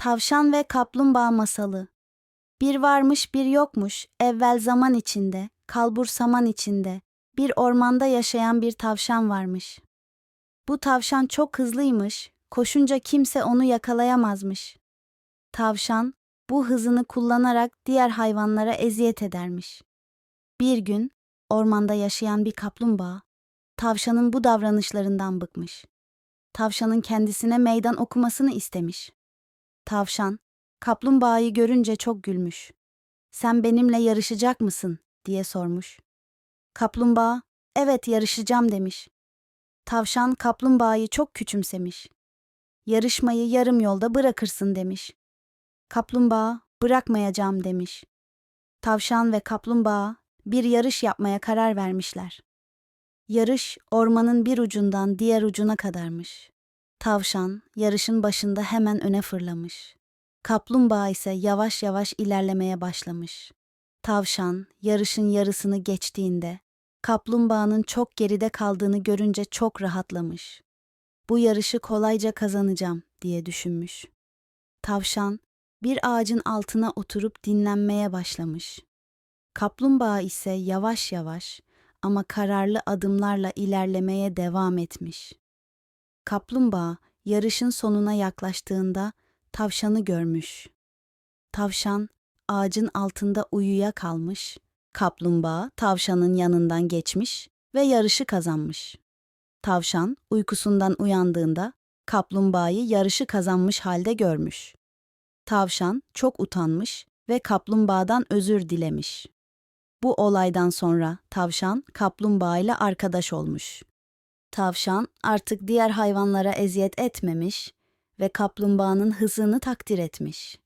Tavşan ve Kaplumbağa Masalı Bir varmış bir yokmuş, evvel zaman içinde, kalbur saman içinde, bir ormanda yaşayan bir tavşan varmış. Bu tavşan çok hızlıymış, koşunca kimse onu yakalayamazmış. Tavşan, bu hızını kullanarak diğer hayvanlara eziyet edermiş. Bir gün, ormanda yaşayan bir kaplumbağa, tavşanın bu davranışlarından bıkmış. Tavşanın kendisine meydan okumasını istemiş. Tavşan, kaplumbağayı görünce çok gülmüş. Sen benimle yarışacak mısın? diye sormuş. Kaplumbağa, evet yarışacağım demiş. Tavşan kaplumbağayı çok küçümsemiş. Yarışmayı yarım yolda bırakırsın demiş. Kaplumbağa, bırakmayacağım demiş. Tavşan ve kaplumbağa bir yarış yapmaya karar vermişler. Yarış ormanın bir ucundan diğer ucuna kadarmış. Tavşan yarışın başında hemen öne fırlamış. Kaplumbağa ise yavaş yavaş ilerlemeye başlamış. Tavşan yarışın yarısını geçtiğinde kaplumbağanın çok geride kaldığını görünce çok rahatlamış. Bu yarışı kolayca kazanacağım diye düşünmüş. Tavşan bir ağacın altına oturup dinlenmeye başlamış. Kaplumbağa ise yavaş yavaş ama kararlı adımlarla ilerlemeye devam etmiş. Kaplumbağa yarışın sonuna yaklaştığında tavşanı görmüş. Tavşan ağacın altında uyuya kalmış. Kaplumbağa tavşanın yanından geçmiş ve yarışı kazanmış. Tavşan uykusundan uyandığında kaplumbağayı yarışı kazanmış halde görmüş. Tavşan çok utanmış ve kaplumbağadan özür dilemiş. Bu olaydan sonra tavşan kaplumbağa ile arkadaş olmuş. Tavşan artık diğer hayvanlara eziyet etmemiş ve kaplumbağanın hızını takdir etmiş.